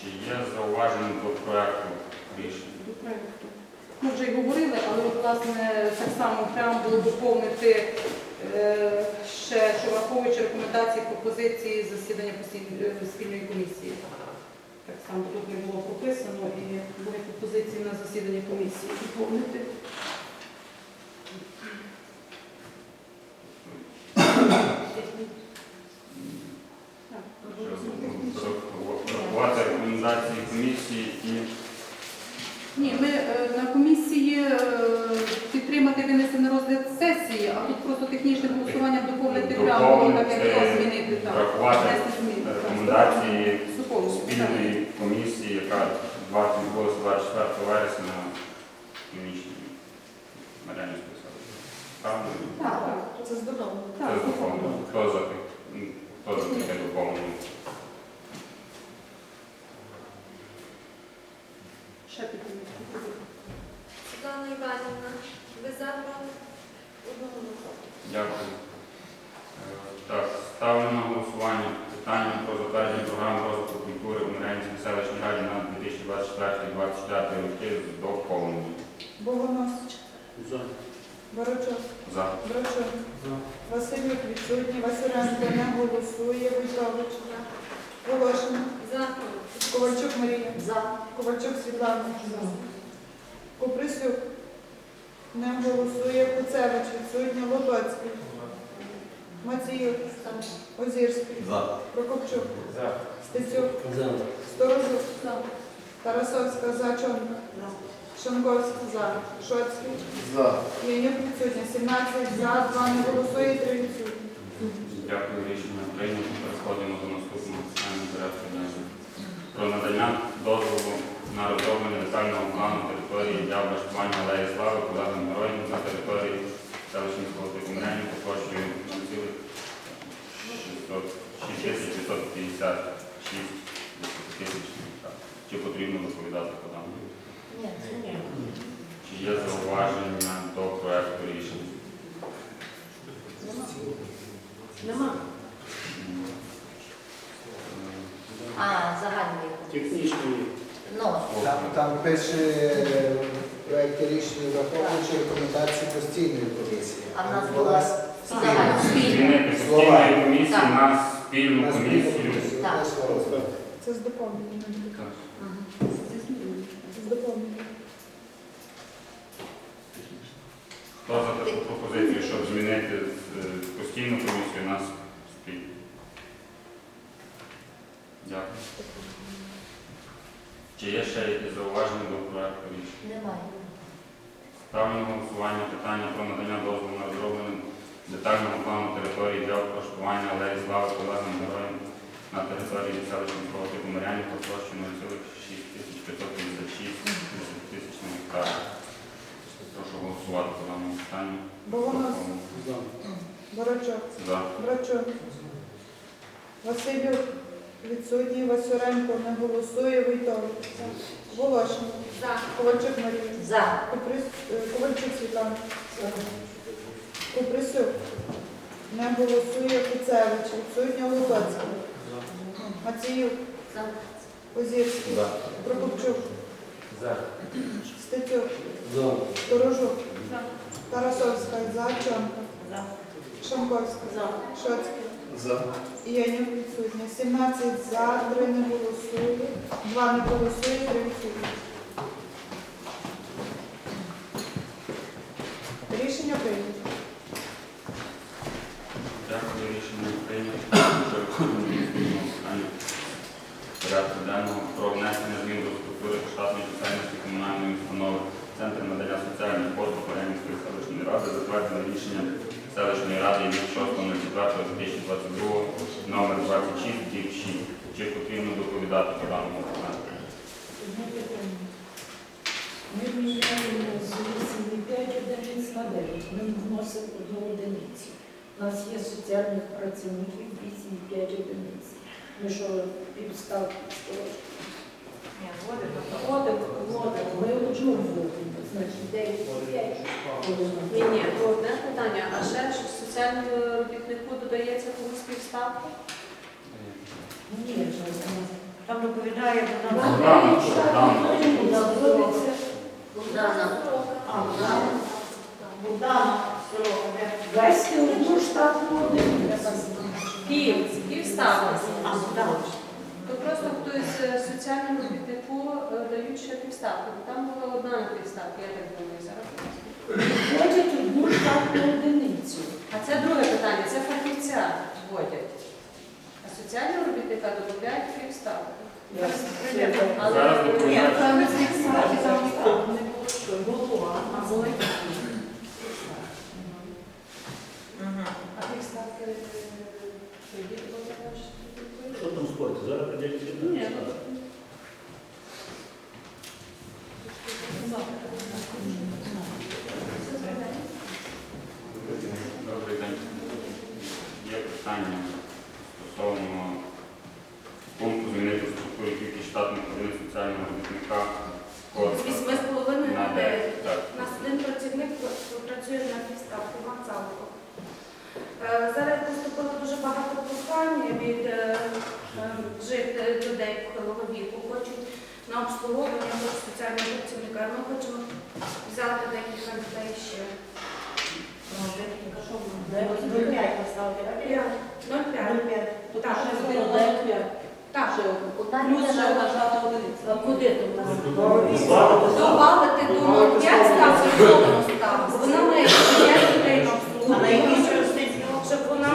Чи є зауваження до проекту рішення? До проекту. Ми вже й говорили, але власне так само прямо було доповнити е, ще, що враховуючи рекомендації пропозиції засідання постійної е, спільної комісії. Так само тут не було прописано і були пропозиції на засідання комісії доповнити. Так, Врахувати рекомендації комісії і Ні, ми е, на комісії е, підтримати винести на сесії, а тут просто технічне голосування доповнити прямо, так як його змінити. так. врахувати Внести зміни, так. рекомендації Суполову, спільної комісії, яка 20 24 вересня на північній Мар'янівській селищі. Правильно? Так, так. Це здорово. Так, доповнено. Хто за таке- хто за таке доповнення? Ще підтримати. Світлана Іванівна, ви за проти? Дякую. Е, Так, ставлю на голосування питання про затвердження програми розвитку культури у Мирянській селищній раді на 2024-2024 роки з доповненням. Богонос, Борочок, За. Брачок, Василюк відсутній, Василенко не голосує, Войtovич, Волошин, За. Ковальчук Марія, За. Ковальчук Світлана, За. Куприсюк, не голосує, Куцевич відсутній, Лотоцький, Маціюк, Озірський, Прокопчук, Стецюк, Сторожук, Тарасовська, Зачонка, Шанковський, за, Шоцький, Янюк відсутня, 17 за, 2 не голосує, 3 відсутні. Дякую, рішення прийнято. Переходимо до наступного питання порядку. Про надання дозволу на розроблення детального плану території для облаштування алеї слави податним героям на території селищного типу Мирянівка площею 6656 тисяч. Чи потрібно доповідати по даному? Ні, ні. Чи є зауваження до проекту рішення? Нема. А, загальний. Технічний. Ну, Там, там пише проєкт рішення враховуючи рекомендації постійної комісії. а в нас була спільна. Змінити постійної комісії Так. на спільну На спільну комісію. комісію. Так. Це з доповненням. Так. Мгм. З доповненням. Хто за таку пропозицію, щоб змінити е, постійну комісію на спільну? Дякую. Чи є ще якісь зауваження до проекту рішення? Немає. Ставлю на голосування питання про надання дозволу на розроблення детального плану території для облаштування алеї слави полеглим героям на території селищного типу Мар'янівка площею 0,6556 тисячних гектарів. Прошу голосувати по даному питанню. Богонос, Борочок, За. Брачок, Василюк відсутній, Васюренко не голосує, Войтович, Волошин, За. Ковальчук Марія, За. Куприс- е, Ковальчук Світлана, Куприсюк, не голосує, Куцевич, відсутня, Лутоцький, Маціюк, За. Озірський, Прокопчук, Стецюк, Сторожук, Тарасовська, За. Зачонка, Шамковська, Шоцький, Янюк відсутня. 17 за, 3 не голосує, 2 не голосує, 3 відсутні. Рішення прийнято. Дякую, рішення прийнято. Порядку денного про внесення змін до структури та штатної чисельності комунальної установи Центр надання соціальних послуг Оренівської селищної ради, затверджене рішення селищної ради від 6.04.2022 номер 26 дів 6. Чи потрібно доповідати по даному питанню? Ми міняємо з 8,5 одиниць на 9. Ми вносимо одну одиницю. У нас є соціальних працівників 8,5 одиниць. Ми що, підставки Ні, вводимо. Вводимо, вводимо. Ми вводимо, значить 9,5 Ні, ні, то одне питання. А ще що соціальному робітнику додається комусь півставки? Ні, Там доповідає вона. Богдана, Богдана. Знаходиться Богдана. Сорока? Вести одну штатну одиницю. Пів, пів Богдана. То просто хтось е, соціальному е, ще півставки. бо Там була одна півставка, я так думаю, зараз. Вводять одну штатну одиницю. А це друге питання, це фахівця вводять. А соціального робітника додають півставки. Зараз ставки там не було. що голова, а були такі. А півставки е, тоді було також. Що там спорт? Зараз прийдеться. Ні. Добрий день. Є питання стосовно пункту змінити структуру кількість штатних одиниць соціального робітника. Код З вісьми з половиною на на 9. дев'ять. Так. У нас один працівник працює на півставку Мацалко. Е, Зараз поступило дуже багато прохань від е, е, жит- людей похилого віку. Хочуть на обслуговування хочуть соціального працівника. Ми хочемо взяти декілька людей ще. Ну, декілька, що воно? Де? 0,5 поставити, так? 0,5. 0,5. Так, так. Одна Плюс ще людина. одиниця. Куди? Добавити до 0,5 ставки. Вона має 5 людей на А на якій обслуговування. частині? Щоб вона...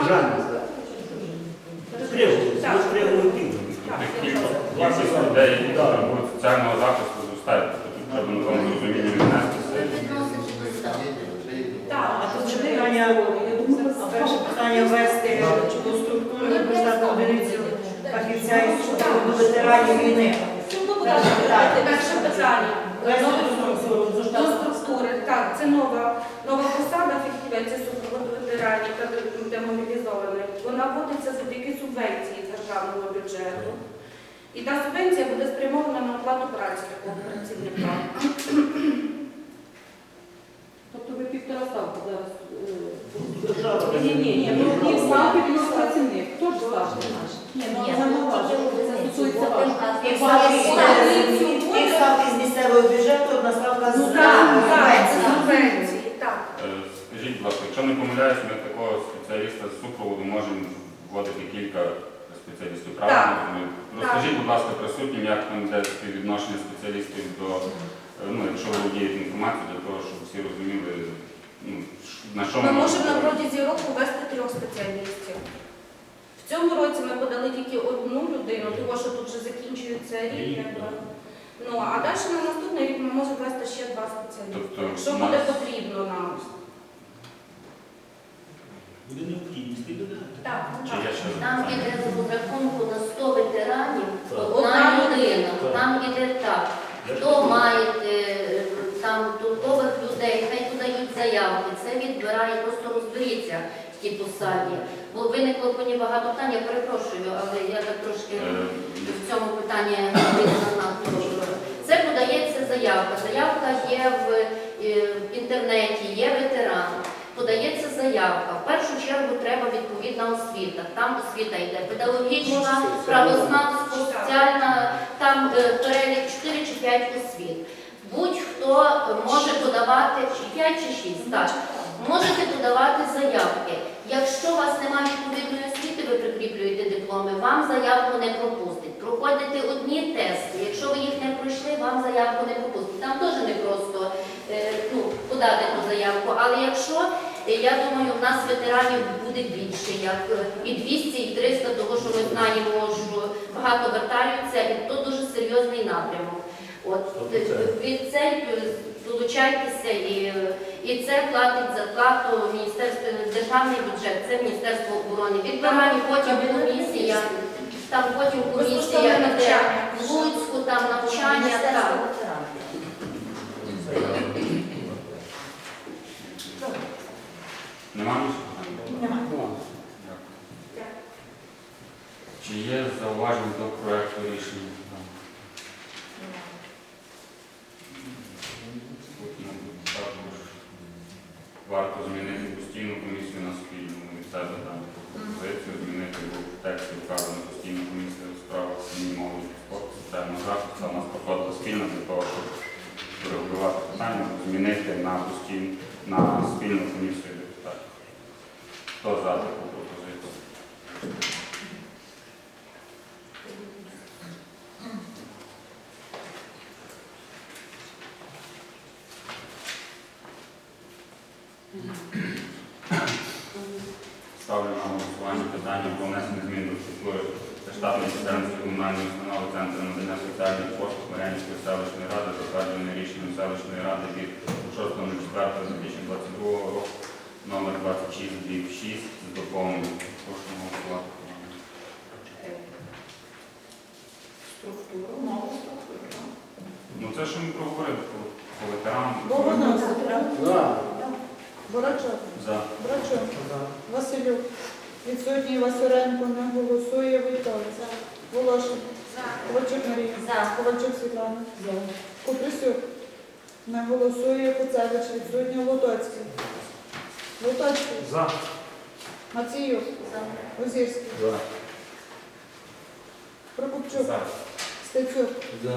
Стрілку, Так. стрілку пів. Так, Кількість людей, які потребують соціального захисту, зростає. Тобто Тут треба на тому розумінні віднестися. Відносити до ставки. Так, А тут ще питання, а перше питання ввести до структури штатну одиницю фахівця із до ветеранів війни. Перше питання. До структури. так, це нова, нова посада фахівець супроводу ветеранів та демобілізованих. Вона вводиться завдяки субвенції державного бюджету. І та субвенція буде спрямована на оплату праці такого працівника. Тобто ви півтора ставки зараз. Держава. Ні, ні, ні, ну пів ставки плюс працівник. Хто ж ставки наш? Ні, ну Ні, це не важко. Це стосується вас. Ставки. з- місцевого бюджету, одна ставка з Ну так, так, субвенції. субвенції, так. Е, Скажіть, будь ласка, якщо не помиляюсь, ми такого спеціаліста з супроводу можемо вводити кілька спеціалістів. Правильно? розумію? Розкажіть, будь ласка, присутнім, як там йде співвідношення спеціалістів до, е, ну, якщо ви володієте інформацією, для того, щоб всі розуміли, ну, ш- на що Ми можемо на можемо протязі року ввести трьох спеціалістів. В цьому році ми подали тільки одну людину, тому що тут вже закінчується рік. якби. Ну, а далі на наступний рік ми можемо ввести ще два спеціалісти. Тобто Якщо у буде нас- потрібно нам. Буде необхідність і додати. Так, Чи є ще Там запитання? іде по рахунку на 100 ветеранів, Так. одна Одна людина. Так. Там іде так. Я ж Хто має е, там толкових людей, хай подають заявки. Це відбирає, просто розберіться в тій посаді. Бо виникло по ній багато питань, я перепрошую, але я так трошки Е, в цьому питанні не занадто. Заявка. Заявка є в, е, інтернеті, є ветеран. Подається заявка. В першу чергу треба відповідна освіта. Там освіта йде педагогічна, правознавство, соціальна, там е, перелік 4 чи 5 освіт. Будь-хто може подавати 5 чи 6, так. Можете подавати заявки. Якщо у вас немає відповідної ви прикріплюєте дипломи, вам заявку не пропустять. Проходите одні тести. Якщо ви їх не пройшли, вам заявку не пропустять. Там теж не просто е, ну, подати ту заявку. Але якщо, е, я думаю, в нас ветеранів буде більше, як е, і 200, і 300, того що ми знаємо, що багато вертаються, і то дуже серйозний напрямок. От е, від цей е, долучайтеся і, і це платить зарплату міністерство державний бюджет, це міністерство оборони. Відбираємо потім комісія, там потім комісія Безкоштовне йде навчання. в Луцьку, там навчання. Міністерство Так. ветеранів. Нема більше питань? Нема. Дякую. Чи є зауваження до проекту рішення? Тут, мабуть, також варто змінити постійну комісію на спільну від себе там пропозицію, змінити в тексті вказано постійну комісію у справах сім'ї молоді спорту, соціального захисту. У нас проходила спільно для того, щоб врегулювати питання, змінити на постійну, на спільну комісію депутатів. Хто за таку пропозицію? Ставлю на голосування питання про внесення змін до структури та штатної чисельності комунальної установи Центру надання соціальних послуг Мар'янської селищної ради, затвердженої рішенням селищної ради від 6.04.2022 року номер 26 з доповненням. Прошу голосувати. Структуру, нову структуру. Ну це що ми проговорили по, ветеранам. Богонос, За. Борачок, За. Брачок, Василюк, відсутній Васюренко, не голосує, Войтовець, Волошин, Ковальчук Марія, Ковальчук Світлана, За. Куприсюк, не голосує, Куцевич, відсутній Лотоцький, Лотоцький, За. Маціюк, Озірський, За. Прокопчук, За. Стецюк, За.